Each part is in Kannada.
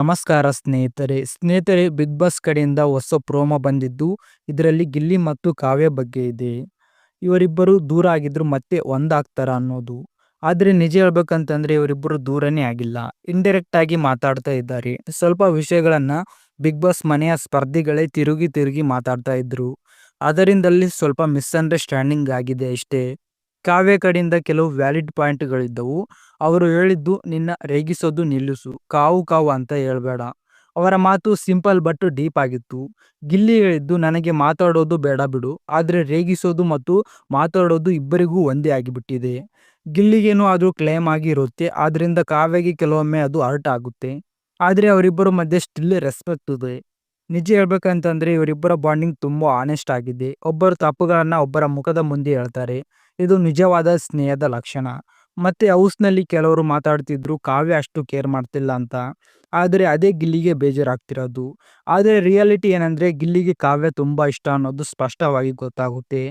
ನಮಸ್ಕಾರ ಸ್ನೇಹಿತರೆ. ಸ್ನೇಹಿತರೆ, ಬಿಗ್ ಬಾಸ್ ಕಡೆಯಿಂದ ಹೊಸ ಪ್ರೋಮೋ ಬಂದಿದ್ದು, ಇದರಲ್ಲಿ ಗಿಲ್ಲಿ ಮತ್ತು ಕಾವ್ಯ ಬಗ್ಗೆ ಇದೆ. ಇವರಿಬ್ಬರು ದೂರ ಆಗಿದ್ರು ಮತ್ತೆ ಒಂದಾಗ್ತಾರ ಅನ್ನೋದು. ಆದರೆ ನಿಜ ಹೇಳ್ಬೇಕಂತಂದ್ರೆ ಇವರಿಬ್ಬರು ದೂರನೇ ಆಗಿಲ್ಲ. ಇಂಡೈರೆಕ್ಟ್ ಆಗಿ ಮಾತಾಡ್ತಾ ಇದ್ದಾರೆ. ಸ್ವಲ್ಪ ವಿಷಯಗಳನ್ನ ಬಿಗ್ ಬಾಸ್ ಮನೆಯ ಸ್ಪರ್ಧಿಗಳೇ ತಿರುಗಿ ತಿರುಗಿ ಮಾತಾಡ್ತಾ ಇದ್ರು. ಅದರಿಂದಲ್ಲಿ ಸ್ವಲ್ಪ ಮಿಸ್ಅಂಡರ್ಸ್ಟ್ಯಾಂಡಿಂಗ್ ಆಗಿದೆ ಅಷ್ಟೇ. ಕಾವ್ಯ ಕಡೆಯಿಂದ ಕೆಲವು ವ್ಯಾಲಿಡ್ ಪಾಯಿಂಟ್ಗಳಿದ್ದವು. ಅವರು ಹೇಳಿದ್ದು, ನಿನ್ನ ರೇಗಿಸೋದು ನಿಲ್ಲಿಸು, ಕಾವು ಕಾವು ಅಂತ ಹೇಳಬೇಡ. ಅವರ ಮಾತು ಸಿಂಪಲ್ ಬಟ್ ಡೀಪ್ ಆಗಿತ್ತು. ಗಿಲ್ಲಿ ಹೇಳಿದ್ದು, ನನಗೆ ಮಾತಾಡೋದು ಬೇಡ ಬಿಡು. ಆದರೆ ರೇಗಿಸೋದು ಮತ್ತು ಮಾತಾಡೋದು ಇಬ್ಬರಿಗೂ ಒಂದೇ ಆಗಿಬಿಟ್ಟಿದೆ. ಗಿಲ್ಲಿಗೇನು ಅದು ಕ್ಲೇಮ್ ಆಗಿರುತ್ತೆ. ಆದ್ದರಿಂದ ಕಾವ್ಯಗೆ ಕೆಲವೊಮ್ಮೆ ಅದು ಅರ್ಟ್ ಆಗುತ್ತೆ. ಆದರೆ ಅವರಿಬ್ಬರ ಮಧ್ಯೆ ಸ್ಟಿಲ್ ರೆಸ್ಪೆಕ್ಟ್ ಇದೆ. ನಿಜ ಹೇಳ್ಬೇಕಂತಂದ್ರೆ ಇವರಿಬ್ಬರ ಬಾಂಡಿಂಗ್ ತುಂಬಾ ಆನೆಸ್ಟ್ ಆಗಿದೆ. ಒಬ್ಬರ ತಪ್ಪುಗಳನ್ನ ಒಬ್ಬರ ಮುಖದ ಮುಂದೆ ಹೇಳ್ತಾರೆ. ಇದು ನಿಜವಾದ ಸ್ನೇಹದ ಲಕ್ಷಣ. ಮತ್ತೆ ಹೌಸ್ನಲ್ಲಿ ಕೆಲವರು ಮಾತಾಡ್ತಿದ್ರು, ಕಾವ್ಯ ಅಷ್ಟು ಕೇರ್ ಮಾಡ್ತಿಲ್ಲ ಅಂತ. ಆದರೆ ಅದೇ ಗಿಲ್ಲಿಗೆ ಬೇಜಾರಾಗ್ತಿರೋದು. ಆದರೆ ರಿಯಾಲಿಟಿ ಏನಂದ್ರೆ ಗಿಲ್ಲಿಗೆ ಕಾವ್ಯ ತುಂಬಾ ಇಷ್ಟ ಅನ್ನೋದು ಸ್ಪಷ್ಟವಾಗಿ ಗೊತ್ತಾಗುತ್ತೆ.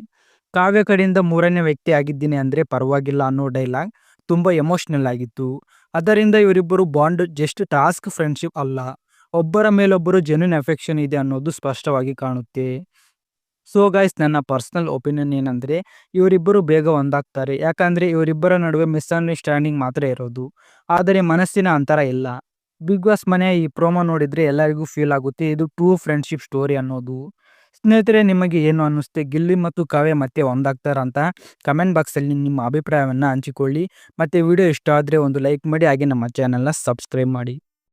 ಕಾವ್ಯ ಕಡೆಯಿಂದ ಮೂರನೇ ವ್ಯಕ್ತಿ ಆಗಿದ್ದೀನಿ ಅಂದ್ರೆ ಪರವಾಗಿಲ್ಲ ಅನ್ನೋ ಡೈಲಾಗ್ ತುಂಬಾ ಎಮೋಷನಲ್ ಆಗಿತ್ತು. ಅದರಿಂದ ಇವರಿಬ್ಬರು ಬಾಂಡ್ ಜಸ್ಟ್ ಟಾಸ್ಕ್ ಫ್ರೆಂಡ್ಶಿಪ್ ಅಲ್ಲ. ಒಬ್ಬರ ಮೇಲೊಬ್ಬರು ಜೆನ್ಯೂನ್ ಎಫೆಕ್ಷನ್ ಇದೆ ಅನ್ನೋದು ಸ್ಪಷ್ಟವಾಗಿ ಕಾಣುತ್ತೆ. ಸೊ ಗೈಸ್ ನನ್ನ ಪರ್ಸ್ನಲ್ ಒಪಿನಿಯನ್ ಏನಂದರೆ, ಇವರಿಬ್ಬರು ಬೇಗ ಒಂದಾಗ್ತಾರೆ. ಯಾಕಂದರೆ ಇವರಿಬ್ಬರ ನಡುವೆ ಮಿಸ್ಅಂಡರ್ಸ್ಟ್ಯಾಂಡಿಂಗ್ ಮಾತ್ರ ಇರೋದು. ಆದರೆ ಮನಸ್ಸಿನ ಅಂತರ ಇಲ್ಲ. ಬಿಗ್ ಬಾಸ್ ಮನೆ ಈ ಪ್ರೋಮೋ ನೋಡಿದರೆ ಎಲ್ಲರಿಗೂ ಫೀಲ್ ಆಗುತ್ತೆ. ಇದು ಟ್ರೂ ಫ್ರೆಂಡ್ಶಿಪ್ ಸ್ಟೋರಿ ಅನ್ನೋದು. ಸ್ನೇಹಿತರೆ, ನಿಮಗೆ ಏನು ಅನ್ನಿಸುತ್ತೆ ಗಿಲ್ಲಿ ಮತ್ತು ಕಾವ್ಯ ಮತ್ತೆ ಒಂದಾಗ್ತಾರ ಅಂತ ಕಮೆಂಟ್ ಬಾಕ್ಸಲ್ಲಿ ನಿಮ್ಮ ಅಭಿಪ್ರಾಯವನ್ನು ಹಂಚಿಕೊಳ್ಳಿ. ಮತ್ತೆ ವಿಡಿಯೋ ಇಷ್ಟ ಆದರೆ ಒಂದು ಲೈಕ್ ಮಾಡಿ, ಹಾಗೆ ನಮ್ಮ ಚಾನಲ್ನ ಸಬ್ಸ್ಕ್ರೈಬ್ ಮಾಡಿ.